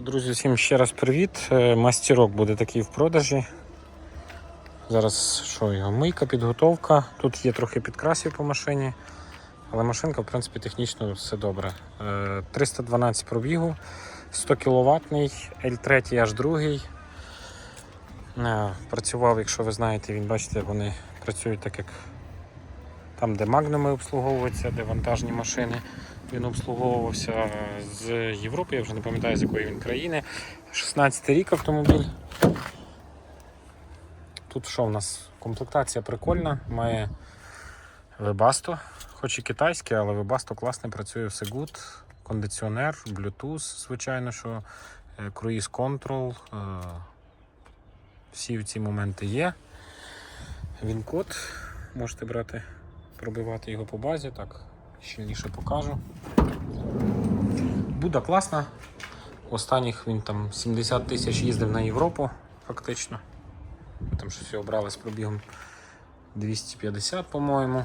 друзі, всім ще раз привіт. Е, Мастерок буде такий в продажі. Зараз що його? Мийка, підготовка. Тут є трохи підкрасів по машині, але машинка, в принципі, технічно все добре. Е, 312 пробігу, 100 кВт, L3 H2. Е, Працював, якщо ви знаєте, він бачите, вони працюють так, як там, де магнуми обслуговуються, де вантажні машини. Він обслуговувався з Європи, я вже не пам'ятаю з якої він країни. 16 рік автомобіль. Тут що в нас? Комплектація прикольна, має Webasto, хоч і китайське, але Webasto класний, працює все good. Кондиціонер, Bluetooth, звичайно, що е, круїз контрол. е, Всі ці моменти є. Він код. Можете брати, пробивати його по базі, так щільніше покажу. Буда класна. Останніх він там 70 тисяч їздив на Європу, фактично. Ми там щось його брали з пробігом 250, по-моєму.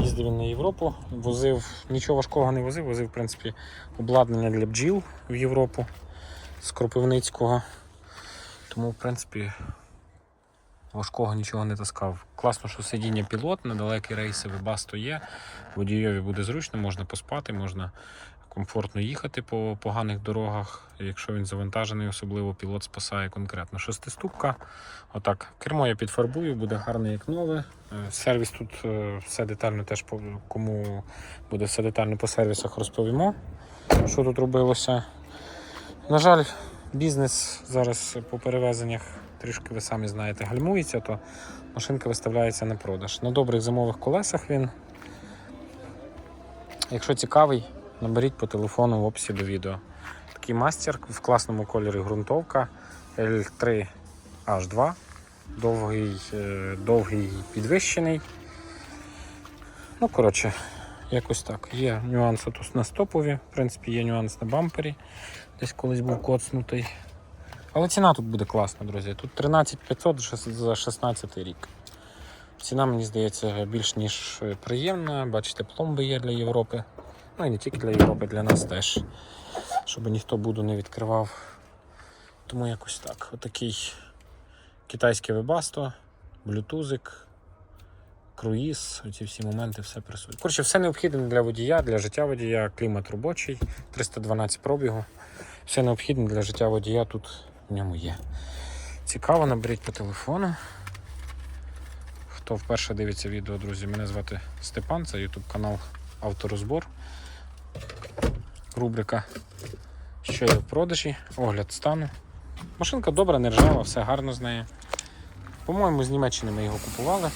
Їздив він на Європу, возив, нічого важкого не возив, возив, в принципі, обладнання для бджіл в Європу з Кропивницького. Тому, в принципі, важкого нічого не таскав. Класно, що сидіння пілот, на далекі рейси вебасто є. Водійові буде зручно, можна поспати, можна комфортно їхати по поганих дорогах. Якщо він завантажений, особливо пілот спасає конкретно. Шестиступка. Отак. Кермо я підфарбую, буде гарне як нове. Е, Сервіс тут е, все детально теж кому буде все детально по сервісах розповімо, що тут робилося. На жаль, бізнес зараз по перевезеннях трішки ви самі знаєте, гальмується, то машинка виставляється на продаж. На добрих зимових колесах він. Якщо цікавий, наберіть по телефону в описі до відео. Такий мастер в класному кольорі ґрунтовка L3 H2. Довгий, е, довгий підвищений. Ну, коротше, якось так. Є нюанси тут на стопові, в принципі, є нюанс на бампері. Десь колись був коцнутий. Але ціна тут буде класна, друзі. Тут 13 500 за 16 рік. Ціна, мені здається, більш ніж приємна. Бачите, пломби є для Європи. Ну і не тільки для Європи, для нас теж. Щоб ніхто буду не відкривав. Тому якось так. Отакий китайське вебасто, блютузик, круїз, оці всі моменти, все присутні. Коротше, все необхідне для водія, для життя водія, клімат робочий, 312 пробігу. Все необхідне для життя водія тут в ньому є. Цікаво, наберіть по телефону. Хто вперше дивиться відео, друзі, мене звати Степан, це YouTube канал Авторозбор. Рубрика Що є в продажі, огляд стану. Машинка добра, не ржава, все гарно з нею. По-моєму, з Німеччини ми його купували.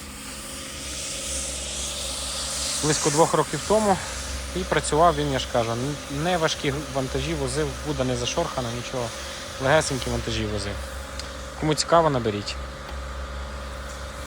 Близько двох років тому. І працював він, я ж кажу, не важкі вантажі возив, буда не зашорхана, нічого. Легесенькі вантажі возив. Кому цікаво, наберіть.